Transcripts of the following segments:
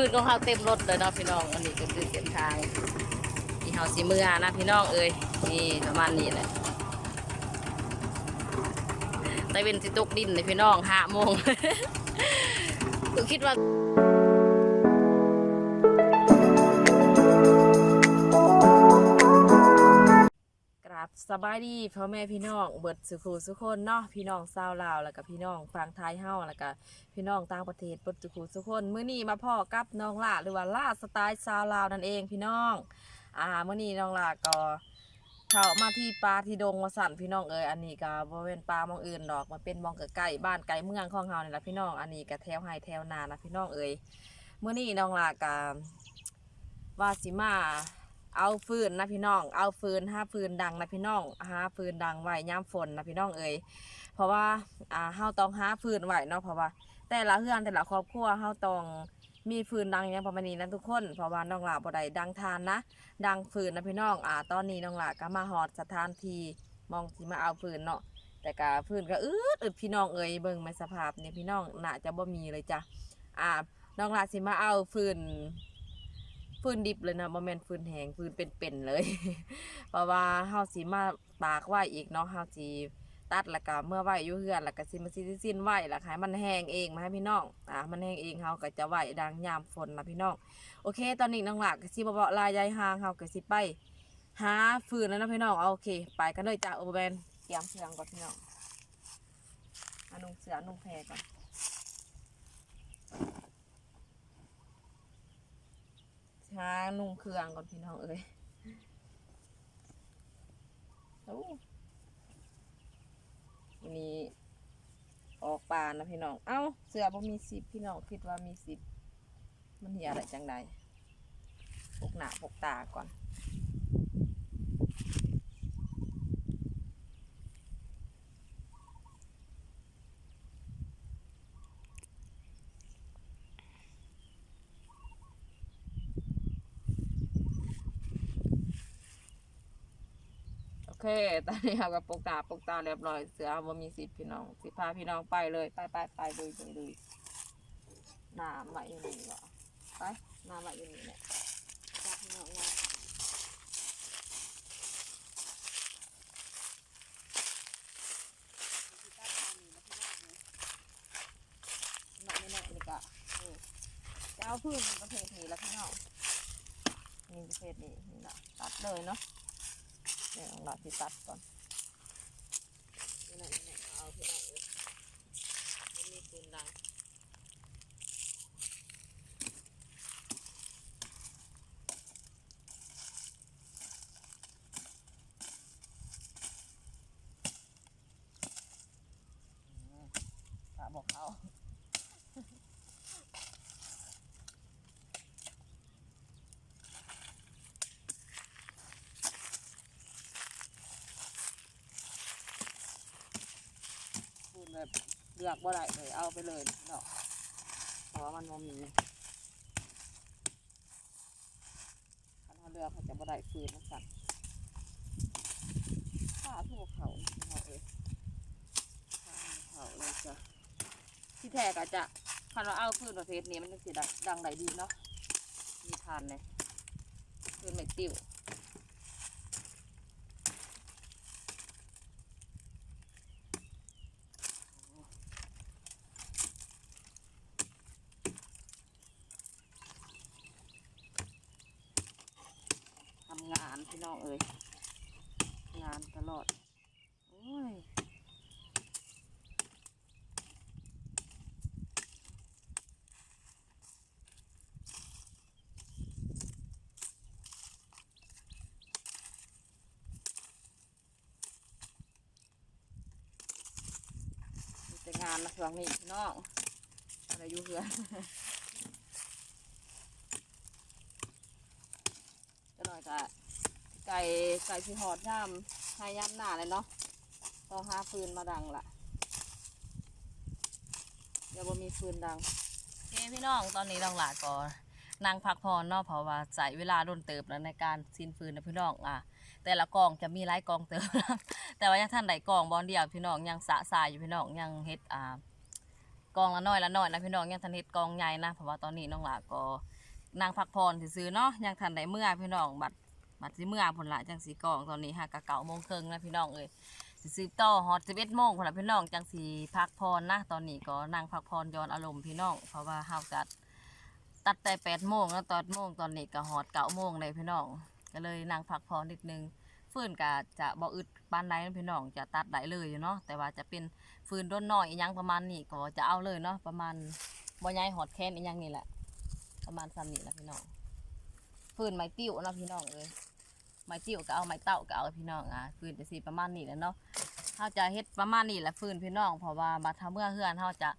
ฟืนของเฮาเต็มรถเลยเนาะพี่น้อง อันนี้ก็คือเส้นทาง ที่เฮาสิมือนะพี่น้องเอ้ยนี่ประมาณนี้แหละตะเป็นสิตกดินเลยพี่น้องห้าโมงคือคิดว่า บสบายดีพ่อแม่พี่น้องเบิดสุขุสุขคนเนาะพี่น้องชาวลาวแล้วก็พี่น้องฝั่งไทยเฮาแล้วก็พี่น้องต่างประเทศเบิดสุขุสุขคนมื้อนี้มาพ่อกับน้องล่าหรือว่าล่าสไตล์ชาวลาวนั่นเองพี่น้องอ่ามื้อนี้น้องล่าก็เข้ามาที่ปลาที่ดงวสันพี่น้องเอ้ยอันนี้ก็บ่เป็นปลามองอื่นดอกมาเป็นมองใกล้ๆบ้านไกลเมืองของเฮานี่ล่ะพี่น้องอันนี้ก็แถวไห้แถวนานะพี่น้องเอ้ยมื้อนี้น้องล่าก็ว่าสิมา เอาฟืนนะพี่น้อง เอาฟืนห้าฟืนดังนะพี่น้องหาฟืนดังไว้ย่ามฝนนะพี่น้องเอ๋ยเพราะว่าอ่าเฮาต้องหาฟืนไว้เนาะเพราะว่า แต่ละเฮือนแต่ละครอบครัวเฮาต้องมีฟืนดังอย่างประมาณนี้นะทุกคนเพราะว่าน้องหลาบ่ได้ดังทานนะ ดังฟืนนะพี่น้องอ่าตอนนี้น้องหลาก็มาฮอดสถานที่มองที่มาเอาฟืนเนาะแต่กะฟืนก็อืดอึดพี่น้องเอ๋ยเบิ่งในสภาพนี่ยพี่น้องน่าจะบ่มีเลยจ้ะอ่าน้องหลาสิมาเอาฟืน ฟืนดิบเลยนะบ่แม่นฟืนแหงฟืนเป็นๆเลย เพราะว่าเฮาสิมาตากไว้อีกเนาะเฮาสิตัดแล้วก็เมื่อไว้อยู่เฮือนแล้วก็สิมาสิสิ้นไหวแล้วให้มันแห้งเองมาให้พี่น้องอ่ามันแห้งเองเฮาก็จะไหวดังยามฝนนะพี่น้องโอเค ตอนนี้น้องหลากก็สิบ่เว้าลายยายห่างเฮาก็สิไป หาฟืนแล้วนะพี่น้องเอาโอเค ไปกันเลยจ้ะโอเบนเตรียมเครื่องก่อนพี่น้องอนุ่งเสื้อนุ่งแพรก่อน้านุ่งเครื่องก่อนพี่น้องเอ้ยวันนี้ออกปลานะพี่น้อง เอ้า เสือบ่มีสิบพี่น้องคิดว่ามีสิบมันเหียอะไรจังใดปกหน้าปกตาก่อน ตอนนี้เรากับปกตาปกตาเรียบร้อยเสือบ่มีสิบพี่น้องสิพาพี่น้องไปเลยไปไปไปลุยลุยลุยน้ำไหลอยู่นี่เหรอไปน้ำไหลอยู่นี่เนี่ยพาพี่น้องมาหน่อยหน่อยนี่ก็นี่จะเอาพื้นประเภทนี้แล้วพี่น้องนี่ประเภทนี้นี่ละตัดเลยเนาะ นี่ยวเราที่ตัดก่อนนี่ไหนนี่ไหนเอาที่ไหนไม่มีปืนดังอืมขาบอกเขาปืนแบบเลือกบ่ได้เลยเอาไปเลยเนาะเพราะว่ามันบ่มีคันเขาเลือกเขาจะบ่ได้ปืนมันสั่นข้าทั่วเขาเอาเอ้ยข้าเขาเลยจ้ะที่แท้ก็จะคันเราเอาปืนประเภทนี้มันจะสิดังดังได้ดีเนาะมีทานเลยปืนไม่ติ้ว ทำงานพี่น้องเอ้ยงานตลอด โอ้ย มีแต่งานนะช่วงนี้พี่น้องอะไรอยู่เพื่อนจะหน่อยกะไก่ไก่ที่หอดย่ำให้ย่ำหน้าเลยเนาะต้องหาฟืนมาดังละเดี๋ยวบ่มีฟืนดังเคพี่น้องตอนนี้ต้องหลาก่อนนั่งพักผ่อนเนาะเพราะว่าใส่เวลาโดนเติบแล้วในการซินฟืนนะพี่น้องอะแต่ละกองจะมีหลายกองเติบ แต่ว่ายังท่านใดกองบอลเดียวพี่น้องยังสะสายอยู่พี่น้องยังเฮ็ดอ่ากองละน้อยละน้อยนะพี่น้องยังทันเฮ็ดกองใหญ่นะเพราะว่าตอนนี้น้องหลาก็นางพักผ่อนซื่อเนาะยังทันได้เมื่อพี่น้องบัดบัดสิเมื่อพุ่นละจังสีกองตอนนี้หากะเก่าโมงครึ่งนะพี่น้องเอ้ยสิซื้อต่อฮอต11โมงพุ่นละพี่น้องจังสีพักผ่อนนะตอนนี้ก็นั่งพักผ่อนย้อนอารมณ์พี่น้องเพราะว่าเฮากัดตัดแต่8โมงแล้วตอนโมงตอนนี้ก็ฮอต9โมงเลยพี่น้องก็เลยนั่งพักผ่อนนิดนึง ฟืนก็จะบ่อึดปานใดนะพี่น้องจะตัดได้เลยอยู่เนาะแต่ว่าจะเป็นฟืนด้นน้อยอีหยังประมาณนี้ก็จะเอาเลยเนาะประมาณบ่ใหญ่หอดแค้นอีหยังนี่แหละ ประมาณซ้ำนี้แหละพี่น้องฟืนไม้ติ้วเนาะพี่น้องเอ้ยไม้ติ้วก็เอาไม้เต้าก็เอาพี่น้องอะฟืนจะสิประมาณนี้แหละเนาะเฮาจะเฮ็ดประมาณนี้แหละฟืนพี่น้องเพราะว่าบัดถ้าเมื่อเฮือนเฮาจะ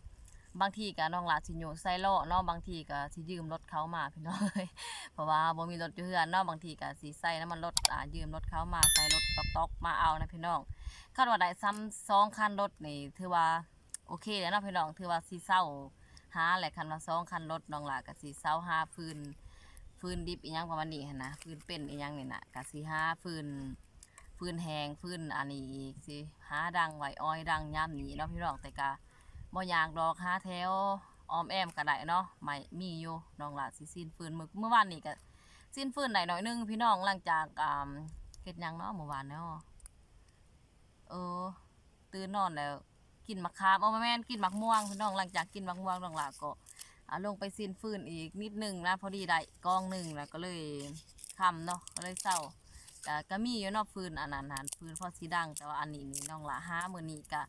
บางทีก็น้องหลาสิอยู่ใส่ล้อเนาะบางทีก็สิยืมรถเขามาพี่น้องเอ้ยเพราะว่าบ่มีรถอยู่เฮือนเนาะบางทีก็สิใส่น้ำมันรถอ่ายืมรถเขามาใส่รถตอกๆมาเอานะพี่น้องคาดว่าได้ซ้ำสองคันรถนี่ถือว่าโอเคแล้วเนาะพี่น้องถือว่าสิเศร้าหาแหละคันว่าสองคันรถน้องหลาก็สิเศร้าหาฟืนฟืนดิบอีหยังประมาณนี้หันนะฟืนเป็นอีหยังนี่น่ะก็สิหาฟืนฟืนแห้งฟืนอันนี้อีกสิหาดังไว้อ้อยดังย่ำนี้เนาะพี่น้องแต่ก็ บ่อยากดอกหาแถวออมแอมก็ได้เนาะไม่มีอยู่น้องหลาสิสิ้นฟืนเมื้อเมื่อวานนี้ก็สิ้นฟืนได้หน่อยหนึงพี่น้องหลังจากอ่าเฮ็ดหยังเนาะเมื่อวานเนาะเออ ตื่นนอนแล้วกินมะขามเอามาแม่นกินมะม่วงพี่น้องหลังจากกินมะม่วงน้องหลาก็อ่าลงไปสิ้นฟืนอีกนิดหนึงนะพอดีได้กองหนึ่งแล้วก็เลยค่ำเนาะก็เลยเศร้าก็ก็มีอยู่เนาะฟืนอันนั้นหันฟืนพอสีดังแต่ว่าอันนี้นี่น้องหลาหามื้อนี้ก็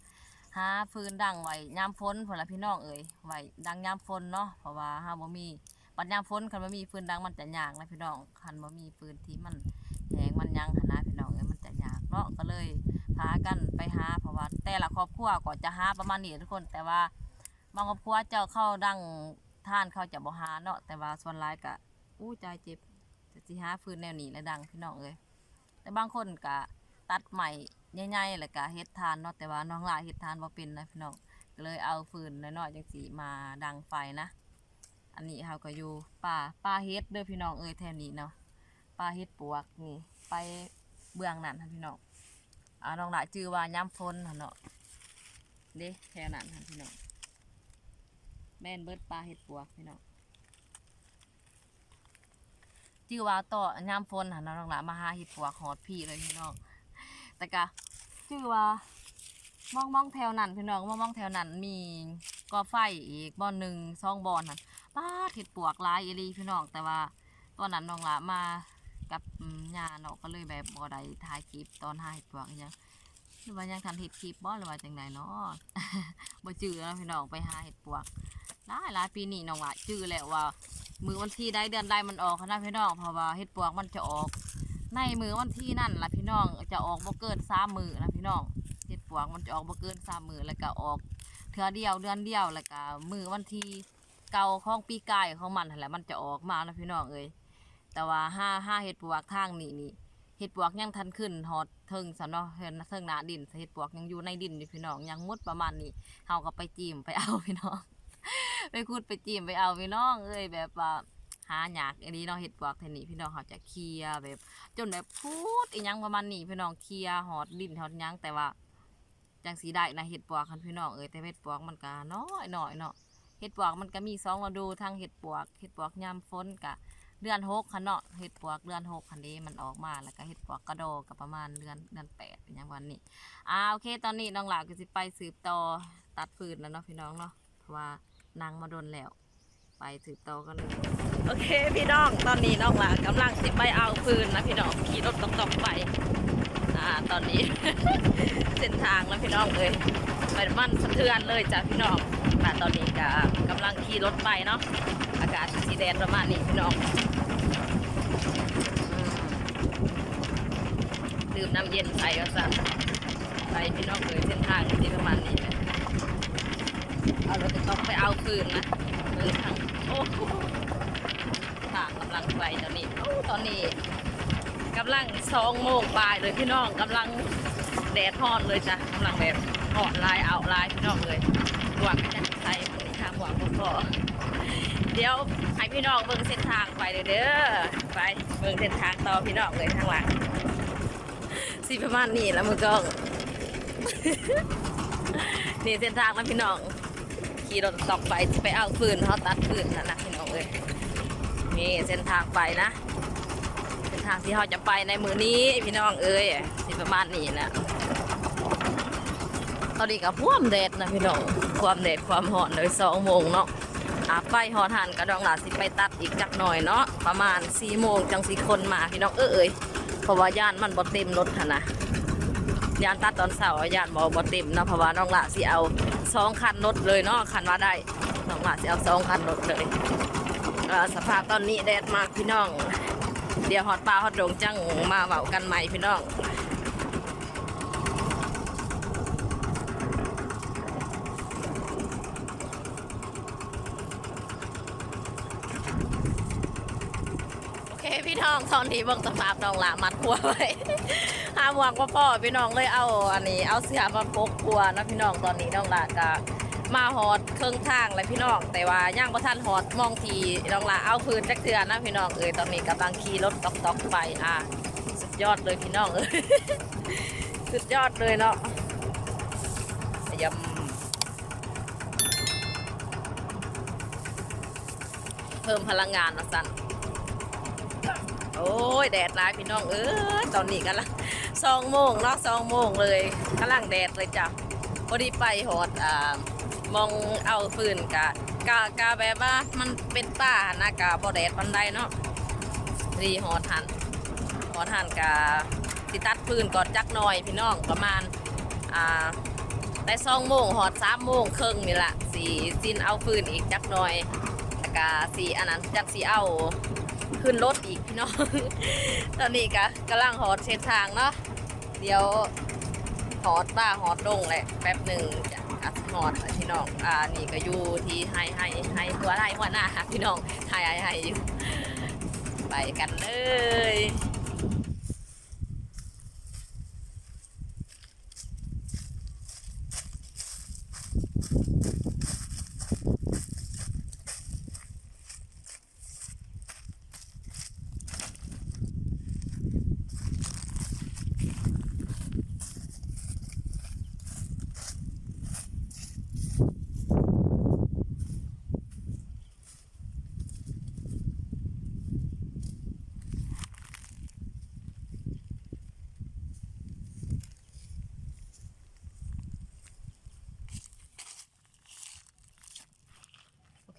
หาฟืนดังไว้ยามฝนพุ่นละพี่น้องเอ้ยไว้ดังยามฝนเนาะเพราะว่าหาบ่มีปัญญามฝนคันบ่มีฟืนดังมันจะยากนะพี่น้องคันบ่มีฟืนที่มันแหงมันยังหันนะพี่น้องเอ้ยมันจะยากเนาะก็เลยพากันไปหาเพราะว่าแต่ละครอบครัวก็จะหาประมาณนี้ทุกคนแต่ว่าบางครอบครัวเจ้าเข้าดังท่านเข้าจะบ่หาเนาะแต่ว่าส่วนหลายก็อู้ใจเจ็บจะสิหาฟืนแนวนี้และดังพี่น้องเอ้ยแต่บางคนก็ตัดใหม่ ใหญ่ๆแล้วก็เฮ็ดทานเนาะแต่ว่าน้องหลายเฮ็ดทานบ่เป็นนะพี่น้องก็เลยเอาฟืนน้อยๆจังสีมาดังไฟนะ อันนี้เขาก็อยู่ป่าป่าเฮ็ดเด้อพี่น้องเอ้ยแถวนี้เนาะป่าเฮ็ดปวกนี่ไปเบื้องนั้นค่ะพี่น้องอ่าน้องหลายจื้อว่าย้ำฝนเนาะเด้แถวนั้นค่ะพี่น้องแม่นเบิดป่าเฮ็ดปวกพี่น้องจื้อว่าต่อยามฝนหันนาะน้องหลายมาหาเฮ็ดปวกฮอดพี่เลยพี่น้อง แต่ก็จื้อว่ามองมองแถวนั้นพี่น้องมองมองแถวนั้นมีกอไฟอีกบ่อนหนึ่งสองบ่อนนั่นป้าเห็ดปวกลายอีหลีพี่น้องแต่ว่าตอนนั้นน้องละมากับญาเนาะก็เลยแบบบ่ได้ถ่ายคลิปตอนหาเห็ดปวกอิหยังหรือว่ายังทันเห็ดคลิปบ่หรือว่าจังใดเนาะบ่จื้อแล้วพี่น้องไปหาเห็ดปวกหลายหลายปีนี้น้องละจื้อแล้วว่า มือวันที่ได้เดือนใดมันออกนะพี่น้องเพราะว่าเห็ดปวกมันจะออก ในมือวันที่นั่นละ น้องจะออกบ่เกินสามมือนะพี่น้องเห็ดปวกมันจะออกบ่เกินสามมือแล้วก็ออกเทือเดียวเดือนเดียวแล้วก็มือวันที่เก่าของปีกายของมันแหละมันจะออกมาแล้วพี่น้องเอ้ยแต่ว่าห้าห้าเห็ดปวกทางนี้นี่เห็ดปวกยังทันขึ้นฮอดเทิงซะเนาะเห็นเทิงหนาดินเห็ดปวกยังอยู่ในดินอยู่พี่น้องยังมุดประมาณนี้เฮาก็ไปจิ้มไปเอาพี่น้อง ไปขุดไปจิ้มไปเอาพี่น้อง เอ้ยแบบว่า หาหยากอันนี้เนาะเห็ดปวกเทนี้พี่น้องเขาจะเคลียแบบ จนแบบพูดอีหยังประมาณนี้พี่น้องเคลียหอดดินหอดหยังแต่ว่าจังสีได้นะเห็ดปวกคันพี่น้องเอ้ยแต่เห็ดปวกมันก็น้อยหน่อยเนาะเห็ดปวกมันก็มีสองฤดูทั้งเห็ดปวกเห็ดปวกยามฝนกะเดือนหกคันเนาะเห็ดปวกเดือนหกคันนี้มันออกมาแล้วก็เห็ดปวกกระโดกับประมาณเดือนเดือนแปดเป็นอย่างวันนี้อ่าโอเค ตอนนี้น้องหลาก็สิไปสืบต่อตัดฟืนแล้วเนาะพี่น้องเนาะเพราะว่านางมาโดนแล้ว ไปสืบต่อกันเลย โอเคพี่น้องตอนนี้น้องลากำลังสิไปเอาฟืนนะพี่น้องขี่รถตอกไปอ่าตอนนี้ เส้นทางแล้วพี่น้องเลยไปมันสะเทือนเลยจ้ะพี่น้องมาตอนนี้ก็กำลังขี่รถไปเนาะอากาศสีแดดประมาณนี้พี่น้องดื่มน้ำเย็นใส่ก็สั่นไปพี่น้องเลยเส้นทางที่ประมาณนี้เลยเอาเราจะต้องไปเอาคืนนะเดินทางโอ้ำลังไปตอนนี้โอ้ตอนนี้กำลังสองโมงปลายเลยพี่น้องกำลังแดดฮอนเลยจ้ะกำลังแบบหอดลายเอาลายพี่น้องเลยหวังจะใส่มือนี้ทางหวังพอเดี๋ยวให้พี่น้องเบิ่งเส้นทางไปเด้อไปเบิ่งเส้นทางต่อพี่น้องเลยทางหลังสิประมาณนี้แล้วมือกล้องนี่เส้นทางแล้วพี่น้องขี่รถตอกไปไปเอาฟืนเขาตัดฟืนนั่นนะพี่น้องเอ้ย นี่เส้นทางไปนะ เส้นทางที่เขาจะไปในมือนี้พี่น้องเอ้ยสิประมาณนี้นะตอนนี้กับพ่วามแดดนะพี่น้องความแดดความหอนเลยสองโมงเนาะอาไปหอทานกระดองหลาสิไปตัดอีกจักหน่อยเนาะประมาณสี่โมงจังสี่คนมาพี่น้องเอ้ยเพราะว่าย่านมันบ่เต็มรถค่ะนะยานตัดตอนเสาร์ยานบอบเต็มเนาะเพราะว่าน้องละสิเอาสองคันรถเลยเนาะคันว่าได้น้องละสิเอาสองคันรถเลย สภาพตอนนี้แดดมากพี่น้อง เดี๋ยวฮอดปลาฮอดดงจังมาเว้ากันใหม่พี่น้องโอเคพี่น้องตอนนี้เบิ่งสภาพน้องละมัดหัวไว้ห้ามวางว่าพ่อพี่น้องเลยเอาอันนี้ เอาเสื้อมาปกกลัวนะพี่น้องตอนนี้น้องละก็มาฮอด เครื่องทางเลยพี่น้องแต่ว่าย่างประทันฮอดมองทีน้องละเอาพื้นจักเทือนนะพี่น้องเอ้ยตอนนี้กำลังขี่รถตอกตอกๆไปอะสุดยอดเลยพี่น้องเอ้ยสุดยอดเลยเนาะยำเพิ่มพลังงานนะสันโอ้ยแดดร้ายพี่น้องเออตอนนี้กันละสองโมงเนาะสองโมงเลยกำลังแดดเลยจ้ะพอดีไปหอดอ่า มองเอาฟืนกะกะกะแบบว่ามันเป็นป่านะกะบ่แดดปันใดเนาะดีหอดหันหอดหันกะติตัดฟืนก่อนจักหน่อยพี่น้องประมาณอ่าแต่สองโมงหอดสามโมงครึ่งนี่แหละสีจินเอาฟืนอีกจักหน่อยแล้วกะสีอันนั้นจักสีเอาขึ้นรถอีกพี่น้อง ตอนนี้ก็กำลังหอดเส้นทางเนาะ เดี๋ยวหอดบ้าหอดลงแหละแป๊บหนึ่งจะ อัดหอดนะพี่น้องอ่านี่ก็อยู่ที่ให้ให้ให้ตัวไห้หัวหน้าพี่น้องให้ให้ให้อยู่ไปกันเลย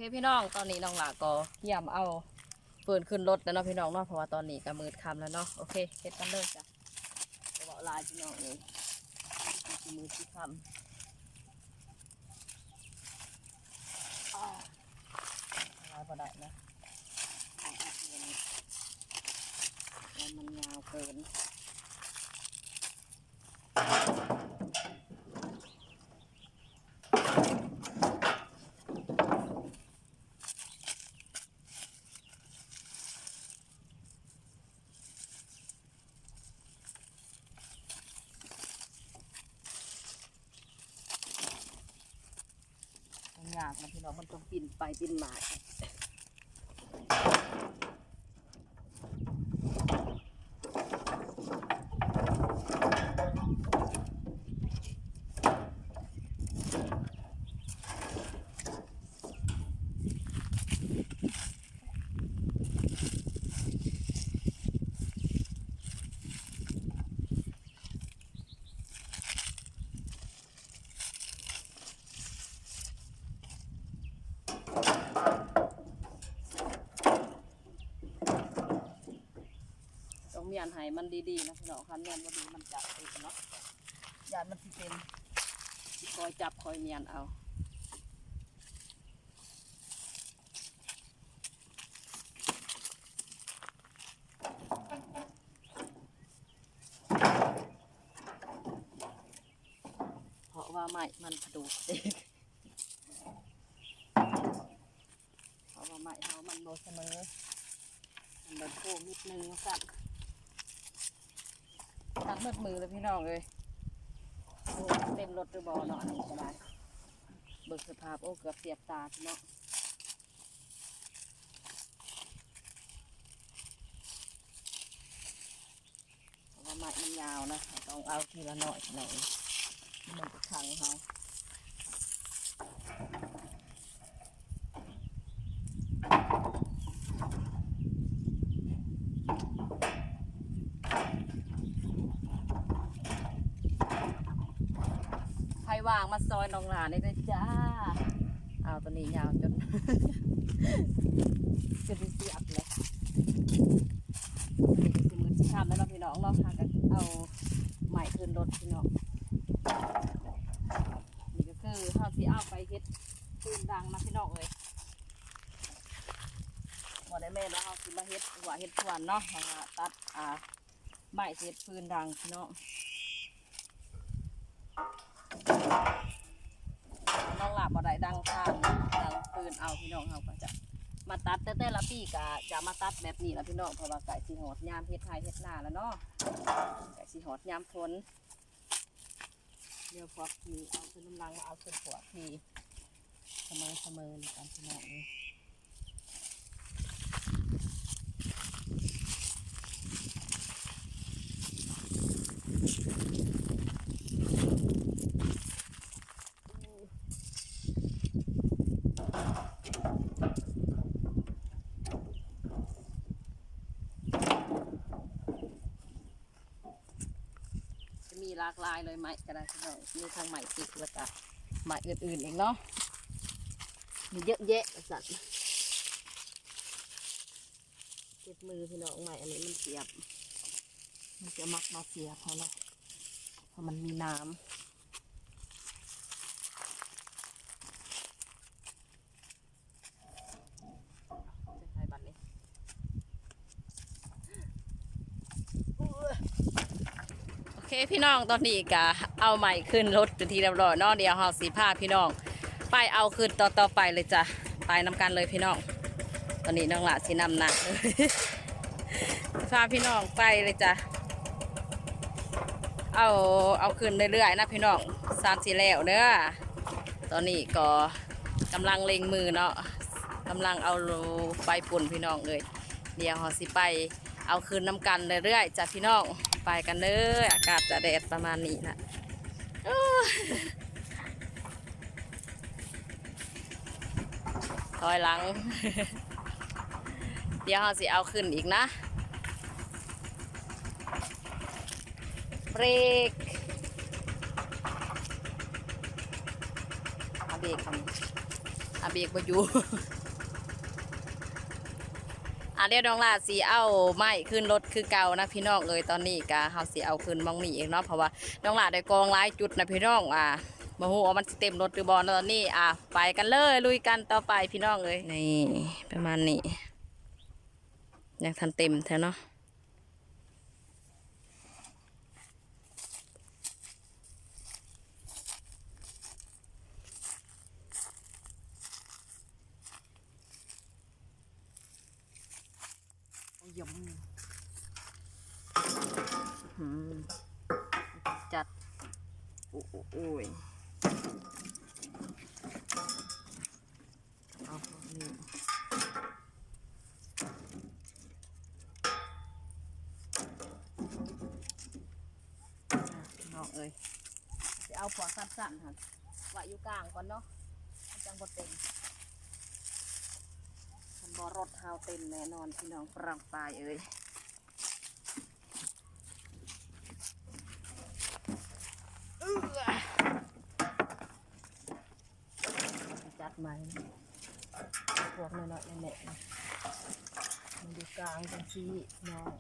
เคพี่น้องตอนนี้น้องหลาก็เยี่ยมเอาปืนขึ้นรถแล้วเนาะพี่น้องเนาะเพราะว่าตอนนี้ก็มืดค่ำแล้วเนาะโอเคเฮ็ดกันเลยจ้ะจะบอกลาพี่น้องเลยมือที่ค่ำอ้าวลายพอได้นะเอาอัดเงินมันยาวเกินากนะพี่น้องมันต้องปินไปปินมา ต้องเมียนให้มันดีๆนะพี่น้องคันเมียนบ่ดีมันจับติดเนาะยานมันสิเป็นสิคอยจับคอยเมียนเอาเพราะว่าไม่มันกระดูกเด็กเพราะว่าไม่เฮามันโบเสมอมันโดนโค้งนิดนึงสั่น ตัดมืดมือเลยพี่น้องเลยโอ้เต็มรถหรือบอเนาะอันนี้ก็ได้เบิกสภาพโอ้เกือบเสียบตาเนาะเพราะว่าไม้มันยาวนะต้องเอาทีละหน่อยหน่อยมันจะขังเขา ว่างมาซอยน้องหลานเลยจ้าเอาตัวนี้ยาวจนจนเสียบเลยสิมือสิทำแล้วเนาพี่น้องเนาะหากันเอาใหม่ขึ้นรถพี่น้องนี่ก็คือเฮาสิเอาไปเฮ็ดปืนดังนะพี่น้องเอ้ยบ่ได้แม่แล้วเฮาสิมาเฮ็ดหัวเฮ็ดสวนเนาะตัดอ่าไม้สิเฮ็ดปืนดังพี่น้อง น้องหลับบ่ได้ดังข้างดังปืนเอาพี่น้องเขาก็จะมาตัดแต่แต่ละปีก็จะมาตัดแบบนี้ละพี่น้องเพราะว่าไก่สีหอดยามเฮ็ดไทยเฮ็ดนาแล้วเนาะไก่สีหอดยามฝนเดี๋ยวพอกนี้เอาขึ้นน้ำลังเอาขึ้นหัวทีเสมอเสมอนกันพี่น้องเอ้ยจะมีหลากหลาย เลยไหมก็ได้พี่น้องมีทางไหมติดแล้วก็ไหมอื่นๆอีกเนาะมีเยอะแยะสัตว์เจ็บมือพี่น้องใหม่อันนี้มันเสียบ มันจะมักมาเสียบเขาเนาะเพราะมันมีน้ำ จะใช้บัตรนี้โอ เคพี่น้องตอนนี้ก็เอาใหม่ขึ้นรถเป็นทีเรียบร้อยเนาะเดียวเฮาสีผ้าพี่น้อง ไปเอาขึ้นต่อต่อไปเลยจ้ะไปนำกันเลยพี่น้อง ตอนนี้น้องหลาสีนำหนักเลยพาพี่น้องไปเลยจ้ะเอาเอาขึ้นเรื่อยๆนะพี่น้องสามสี่แล้วเด้อตอนนี้ก็กำลังเล็งมือเนาะกำลังเอาไฟปุ่นพี่น้องเลยเดี๋ยวเราสิไปเอาคืนน้ำกันเรื่อยๆจากพี่น้อง ไปกันเลยอากาศจะแดดประมาณนี้นะถอยหลัง เดี๋ยวเราสิเอาขึ้นอีกนะ เบรกอาเบรกคำอาเบรกบ่อยู่ อะเดี๋ยวน้องลาสีเอาไม้ขึ้นรถคือเก่านะพี่น้องเลยตอนนี้กะเฮาสีเอาขึ้นมองนี่เองเนาะเพราะว่าน้องลาได้กองหลายจุดนะพี่น้องอะมาหูว่ามันเต็มรถหรือบอลตอนนี้อะไปกันเลยลุยกันต่อไปพี่น้องเลยนี่ประมาณนี้ยังทันเต็มแท้เนาะยมอืมจัด โอ้โอ้อ้ยเอาพวกนี้น้องเอ้ยจะเอาผัวสั้นๆค่ะว่าอยู่กลางก่อนเนาะจังบ่เต็มมันบ่รถเท้าเต็มแน่นอนพี่น้องปรังปลายเอ้ย จัดใหม่พวกน้อยๆแน่ๆนะมันอยู่กลางจังซี่น้อง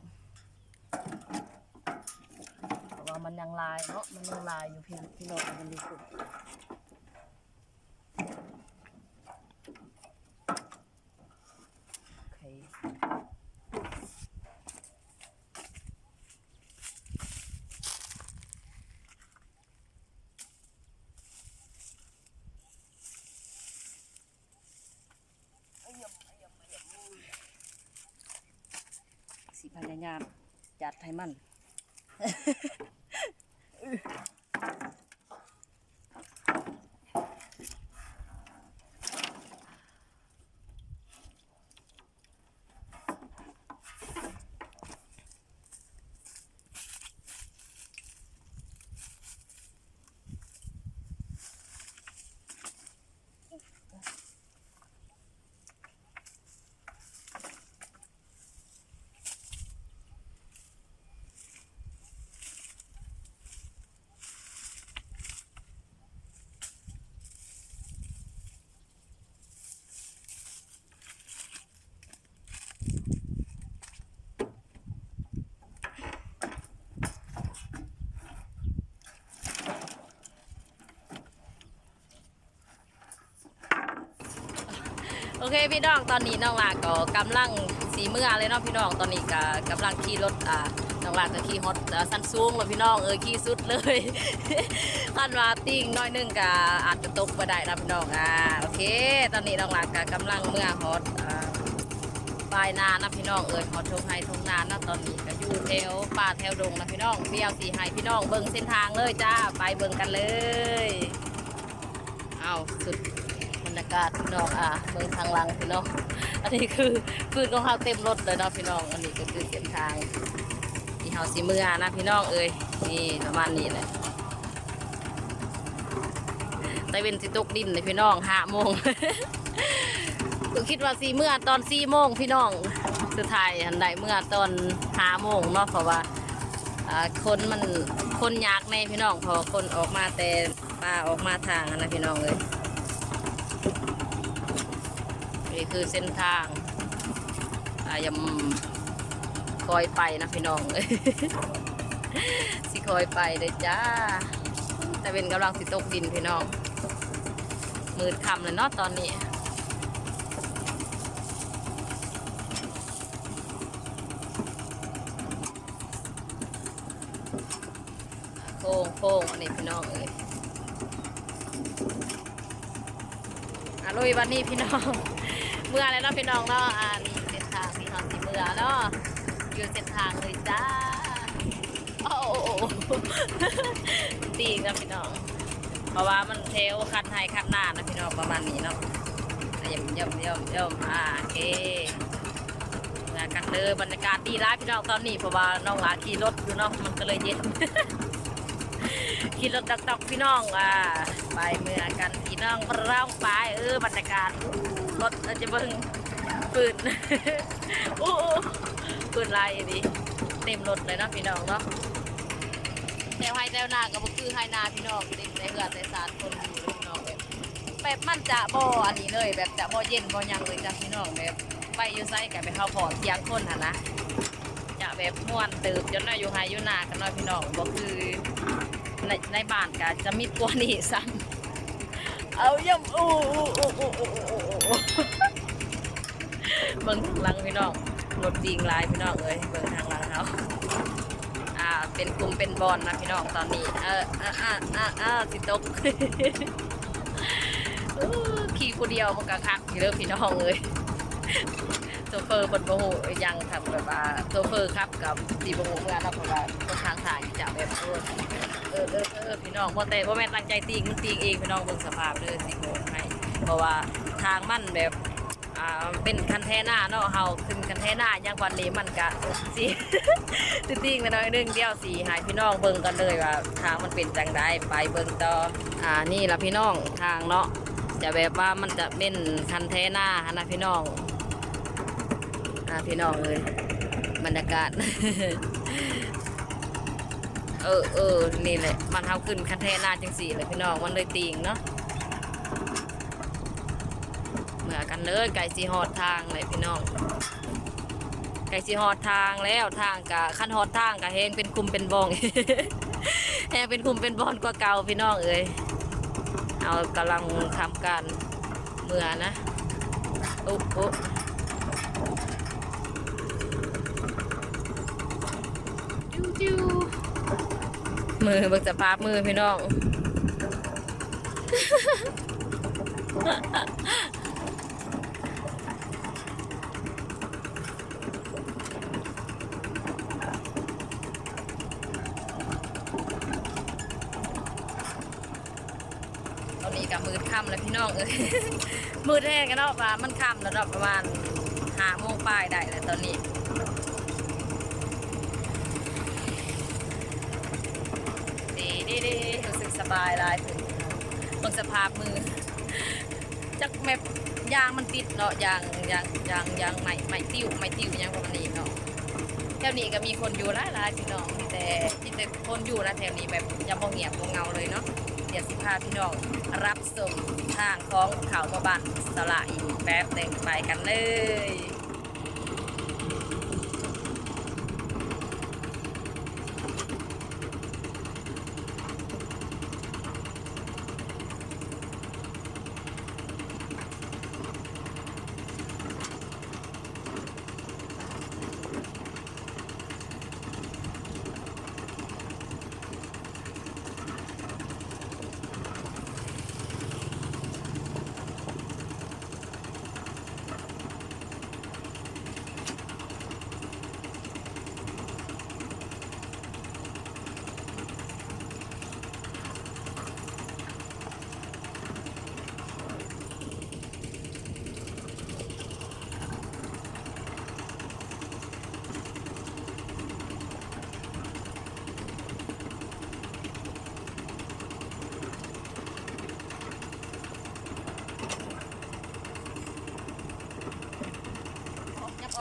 เพราะว่ามันยังลายเนาะมันยังลายอยู่พี่พี่น้องมันดีสุดอเคสิพ ยายามจัดให้มัน โอเคพี่น้องตอนนี้น้องลาก็กำลังสีเมื่อเลยเนาะพี่น้องตอนนี้ก็กำลังขี่รถอ่าน้องลาก็ขี่ฮอตสั้นสูงเลยพี่น้องเออขี่สุดเลยคันว่าติ้งน้อยนึงก็อาจจะตกไปได้นะพี่น้องอ่าโอเค ตอนนี้น้องลาก็กำลังเมื่อฮอตอ่าปลายนานะพี่น้องเออฮอตทงไฮทงนานะตอนนี้ก็อยู่แถวป่าแถวดงนะพี่น้องเบี้ยวสีไฮพี่น้องเบิ่งเส้นทางเลยจ้าไปเบิ่งกันเลยเอาสุดากาศพี่น้องอะเมืองทางลังพี่น้อง อันนี้คือฟืนของเราเต็มรถเลยเนาะพี่น้อง อันนี้ก็คือเส้นทางที่เฮาสิเมืองนะพี่น้องเอ้ยนี่ประมาณนี้แหละตะเวนสิตกดินเลยพี่น้องห้าโมงก็คิดว่าสีเมื่อตอนสี่โมงพี่น้องสุดท้ายหันใดเมื่อตอนห้าโมงเนาะเพราะว่าคนมันคนยากในพี่น้องพอคนออกมาแต่ป่าออกมาทางนะพี่น้องเลย นี่คือเส้นทางยำคอยไปนะพี่น้องเลยสิคอยไปเลยจ้า แต่เป็นกำลังสิตกดินพี่น้อง มืดคำเลยเนาะตอนนี้โค้งโค้งอันนี้พี่น้องเอ้ยอะลุยวันนี้พี่น้อง เมื่อแล้วเนาะพี่น้องเนาะอ่านี่เส้นทางพี่น้องสีเมื่อเนาะอยู่เส้นทางเลยจ้าโอ้โหตีนะพี่น้อง เพราะว่ามันเทวคันไทยคันหน้านะพี่น้องประมาณนี้เนาะอะเย่ำย่ำย่ำย่ำอ่าโอเคบรรยากาศเลยบรรยากาศดีร้ายพี่น้องตอนนี้เพราะว่าน้องหลาขี่รถอยู่เนาะมันก็เลยเย็น ขี่รถตอกพี่น้องอ่าไปเมื่อกันพี่น้องร่องไปเออบรรยากาศรถเราจะเบิ่งปืนโอ้ปืนลายดีเต็มรถเลยนะพี่น้องเนาะแถวไฮแถวนาก็บ่คือไฮนาพี่น้องเด็กแต่เหือแต่สารคนอยู่พี่น้องแบบแบบมันจะบ่อันนี้เลย แบบจะบ่เย็นบ่ยังเลยจ้ะพี่น้องแบบไปอยู่ไสก็ไปเข้าพอเทียงคนหันนะจะแบบม่วนตื่นจนน่าอยู่ไฮอยู่นากันเนาะพี่น้องบ่คือ ในในบ้านก็จะมีตัวนี้ซ้ำเอาย่ำอู้อู้อู้อู้อู้อู้อู้เบิ่งทางหลังพี่น้องรถดีงหลายพี่น้องเอ้ยเบิ่งทางหลังเขาอ่าเป็นกลุ่มเป็นบอลนะพี่น้องตอนนี้ เอออ่าอ่าอ่าอ่าสิตกอู้ขี่ผู้เดียวมันก็คักอยู่เด้อพี่น้องเอ้ย โซเฟอร์บนโบโหยังทำแบบว่าโซเฟอร์ครับกับสีโบโหเมื่อเราแบบว่าคนทางสายจากแบบเออเออเออพี่น้องบ่แต่บ่แม่ตั้งใจตีงมันตีงเองพี่น้องเบิ่งสภาพเด้อสิโหให้เพราะว่าทางมันแบบอ่าเป็นคันแทหน้าเนาะเฮาขึ้นคันแทหน้าย่างวันนี้มันก็สิสิตีงไปน่อยนึงเดียวสิให้พี่น้องเบิ่งกันเลยว่าทางมันเป็นจังไดไปเบิ่งต่ออ่านี่ละพี่น้องทางเนาะจะแบบว่ามันจะเป็นคันแทหน้านะพี่น้อง อ่าพี่น้องเลยบรรยากาศ เออเออนี่แหละ มันเท้าขึ้นคันเทนาจังสี่เลยพี่น้อง มันเลยตีงเนาะเหมือกันเลยไก่สีหอดทางเลยพี่น้อง ไก่สีหอดทางแล้วทางกะขั้นหอดทางกะแหงเป็นคุมเป็นบองแหงเป็นคุมเป็นบอนกว่าเก่าพี่น้องเอ้ยเอากำลังทำการเมื่อนะอุ๊อุ๊จิ้วจิ้ว มือเบิกสภาพมือพี่น้อง ตอนนี้กับมือค่ำแล้วพี่น้องเอ้ยมือแท้กันเนาะว่ามันค่ำแล้วเนาะประมาณหาโมงปลายได้แล้วตอนนี้ ดีดีดีรู้สึกส บายหลายถึงบนสภาพมือ จักแมบยางมันติดเนาะยางยางยางยางใหม่ใหม่ติ้วใหม่ติ้วยังประมาณนี้เนาะแถวนี้ก็มีคนอยู่หลายหลายพี่น้องมีแต่มีแต่คนอยู่นะแถวนี้แบบยังบ่เงียบบ่เงาเลยเนาะเดี๋ยวสิพาพี่น้องรับส่งทางของเขามาบ้านสละอีกแป๊บหนึ่งไปกันเลย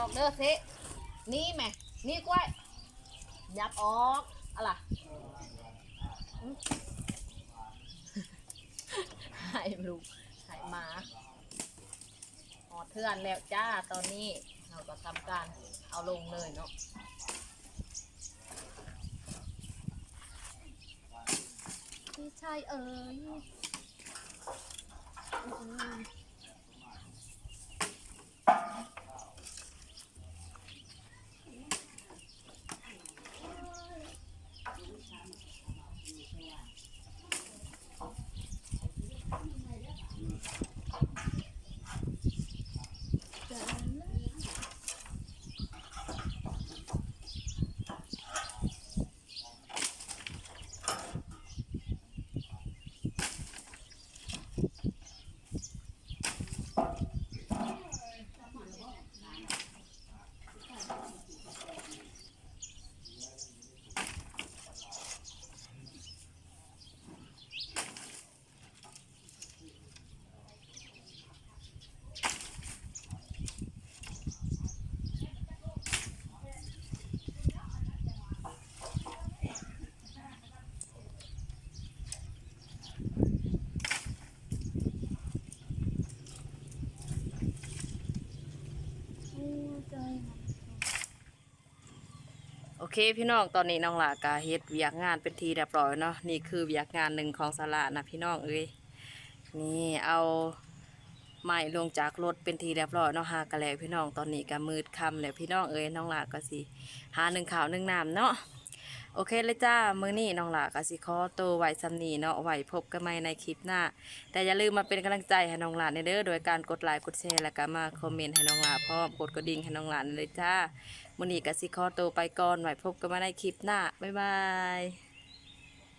อก เด้อเซะนี่แม่นี่กล้วยยับออกอะไรหายลูกหายมาหอดเทือนแล้วจ้าตอนนี้เราก็ทำการเอาลงเลยเนาะพี่ชายเอ๋ย โอ เคพี่น้องตอนนี้น้องหลากาเฮ็ดเวียกงานเป็นทีเรียบร้อยเนาะนี่คือเวียกงานหนึ่งของสลานะพี่น้องเอ้ยนี่เอาไม้ลงจากรถเป็นทีเรียบร้อยเนาะหากระแลพี่น้องตอนนี้ก็มืดค่ำแล้วพี่น้องเอ้ยน้องหลาก็สิหาหนึ่งข่าวหนึ่งน้ำเนาะโอเคเลยจ้ามือนี้น้องหลากสิขอตัวไว้ซำนีเนาะไหวพบกันใหม่ในคลิปหน้า แต่อย่าลืมมาเป็นกำลังใจให้น้องหลานเด้อโดยการกดไลค์กดแชร์แล้วก็มาคอมเมนต์ให้น้องหลาพร้อมกดกระดิ่งให้น้องหลานเลยจ้า มื้อนี้ก็สิขอตัวไปก่อนไว้พบกันใหม่ในคลิปหน้าบ๊ายบาย